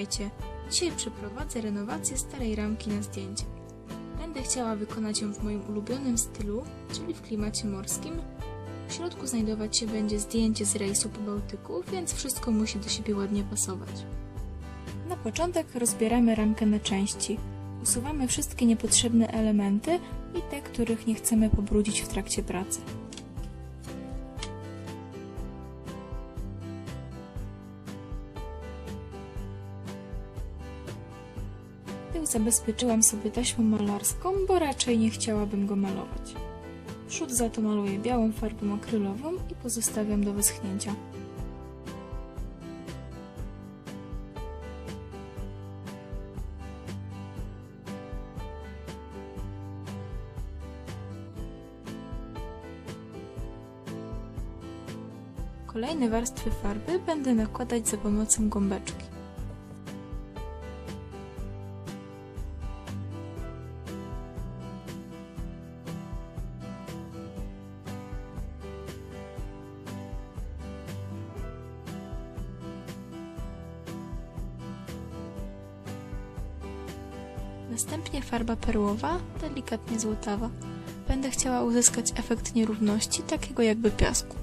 Witajcie! Dzisiaj przeprowadzę renowację starej ramki na zdjęcie. Będę chciała wykonać ją w moim ulubionym stylu, czyli w klimacie morskim. W środku znajdować się będzie zdjęcie z rejsu po Bałtyku, więc wszystko musi do siebie ładnie pasować. Na początek rozbieramy ramkę na części. Usuwamy wszystkie niepotrzebne elementy i te, których nie chcemy pobrudzić w trakcie pracy. Tył zabezpieczyłam sobie taśmą malarską, bo raczej nie chciałabym go malować. Przód za to maluję białą farbą akrylową i pozostawiam do wyschnięcia. Kolejne warstwy farby będę nakładać za pomocą gąbeczki. Następnie farba perłowa, delikatnie złotawa. Będę chciała uzyskać efekt nierówności, takiego jakby piasku.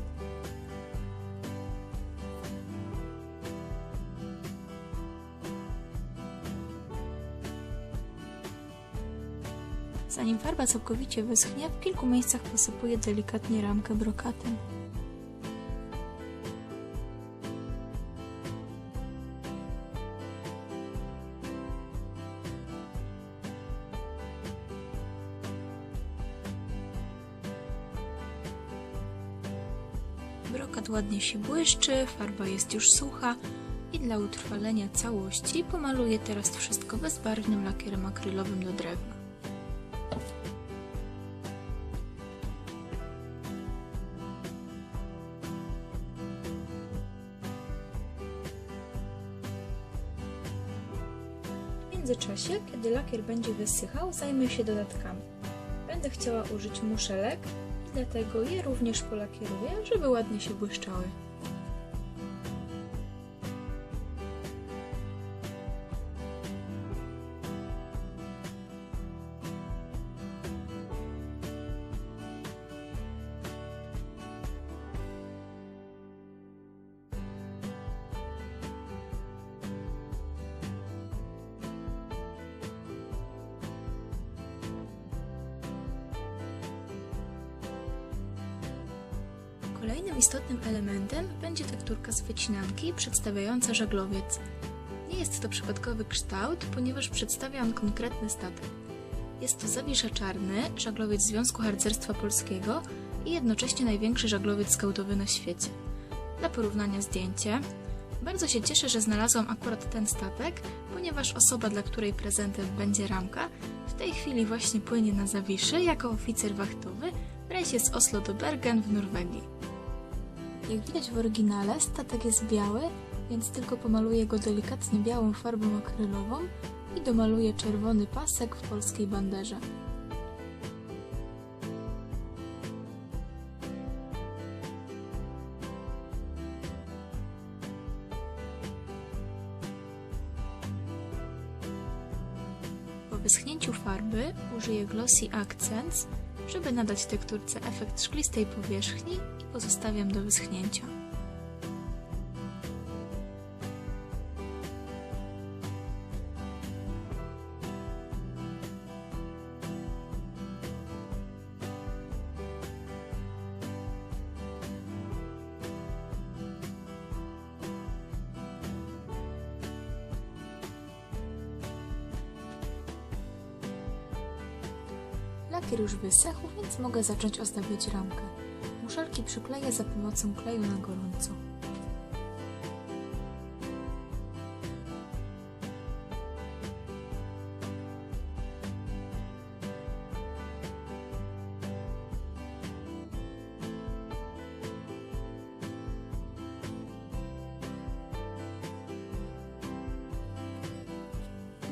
Zanim farba całkowicie wyschnie, w kilku miejscach posypuję delikatnie ramkę brokatem. Brokat ładnie się błyszczy, farba jest już sucha i dla utrwalenia całości pomaluję teraz wszystko bezbarwnym lakierem akrylowym do drewna. W międzyczasie, kiedy lakier będzie wysychał, zajmę się dodatkami. Będę chciała użyć muszelek dlatego je również polakieruję, żeby ładnie się błyszczały. Kolejnym istotnym elementem będzie tekturka z wycinanki przedstawiająca żaglowiec. Nie jest to przypadkowy kształt, ponieważ przedstawia on konkretny statek. Jest to Zawisza Czarny, żaglowiec Związku Harcerstwa Polskiego i jednocześnie największy żaglowiec skautowy na świecie. Dla porównania zdjęcie. Bardzo się cieszę, że znalazłam akurat ten statek, ponieważ osoba, dla której prezentem będzie ramka, w tej chwili właśnie płynie na Zawiszy jako oficer wachtowy w rejsie z Oslo do Bergen w Norwegii. Jak widać w oryginale, statek jest biały, więc tylko pomaluję go delikatnie białą farbą akrylową i domaluję czerwony pasek w polskiej banderze. Po wyschnięciu farby użyję Glossy Accents, żeby nadać tekturce efekt szklistej powierzchni i pozostawiam do wyschnięcia. Lakier już wysechł, więc mogę zacząć ozdabiać ramkę. Muszelki przykleję za pomocą kleju na gorąco.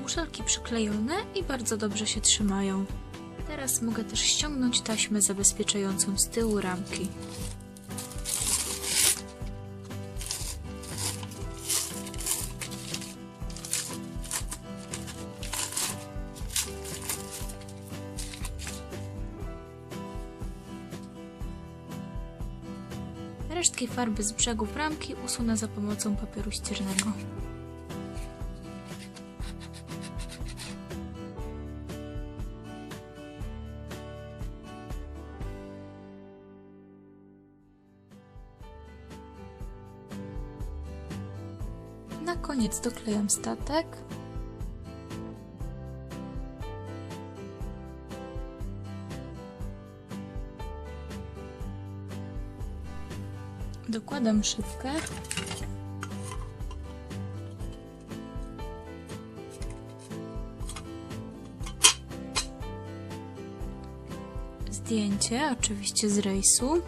Muszelki przyklejone i bardzo dobrze się trzymają. Teraz mogę też ściągnąć taśmę zabezpieczającą z tyłu ramki. Resztki farby z brzegów ramki usunę za pomocą papieru ściernego. Na koniec doklejam statek. Dokładam szybkę. Zdjęcie, oczywiście z rejsu.